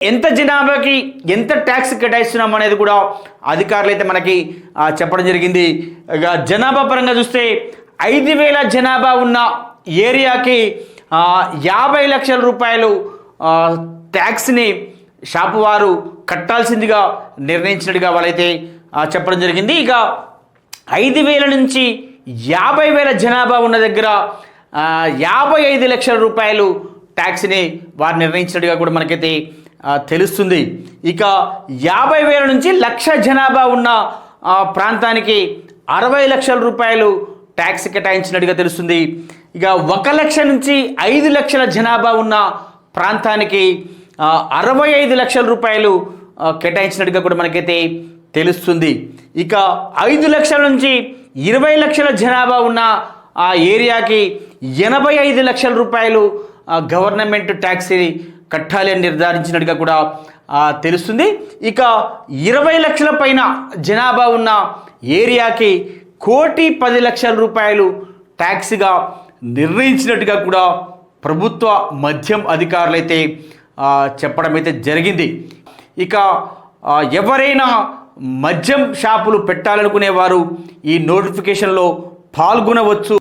ఎంత జనాభాకి ఎంత ట్యాక్స్ కేటాయిస్తున్నాం అనేది కూడా అధికారులు అయితే మనకి చెప్పడం జరిగింది. ఇక జనాభా పరంగా చూస్తే ఐదు వేల జనాభా ఉన్న ఏరియాకి యాభై లక్షల రూపాయలు ట్యాక్స్ని షాపు వారు కట్టాల్సిందిగా నిర్ణయించినట్టుగా వాళ్ళైతే చెప్పడం జరిగింది. ఇక ఐదు వేల నుంచి యాభై వేల జనాభా ఉన్న దగ్గర యాభై ఐదు లక్షల రూపాయలు ట్యాక్స్ని వారు నిర్ణయించినట్టుగా కూడా మనకైతే తెలుస్తుంది. ఇక యాభై వేల నుంచి లక్ష జనాభా ఉన్న ప్రాంతానికి అరవై లక్షల రూపాయలు ట్యాక్స్ కేటాయించినట్టుగా తెలుస్తుంది. ఇక ఒక లక్ష నుంచి ఐదు లక్షల జనాభా ఉన్న ప్రాంతానికి అరవై ఐదు లక్షల రూపాయలు కేటాయించినట్టుగా కూడా మనకైతే తెలుస్తుంది. ఇక ఐదు లక్షల నుంచి ఇరవై లక్షల జనాభా ఉన్న ఆ ఏరియాకి ఎనభై ఐదు లక్షల రూపాయలు గవర్నమెంట్ ట్యాక్స్ కట్టాలి అని నిర్ధారించినట్టుగా కూడా తెలుస్తుంది. ఇక ఇరవై లక్షల పైన జనాభా ఉన్న ఏరియాకి కోటి పది లక్షల రూపాయలు ట్యాక్స్గా నిర్ణయించినట్టుగా కూడా ప్రభుత్వ మద్యం అధికారులైతే చెప్పడం అయితే జరిగింది. ఇక ఎవరైనా మద్యం షాపులు పెట్టాలనుకునే వారు ఈ నోటిఫికేషన్లో పాల్గొనవచ్చు.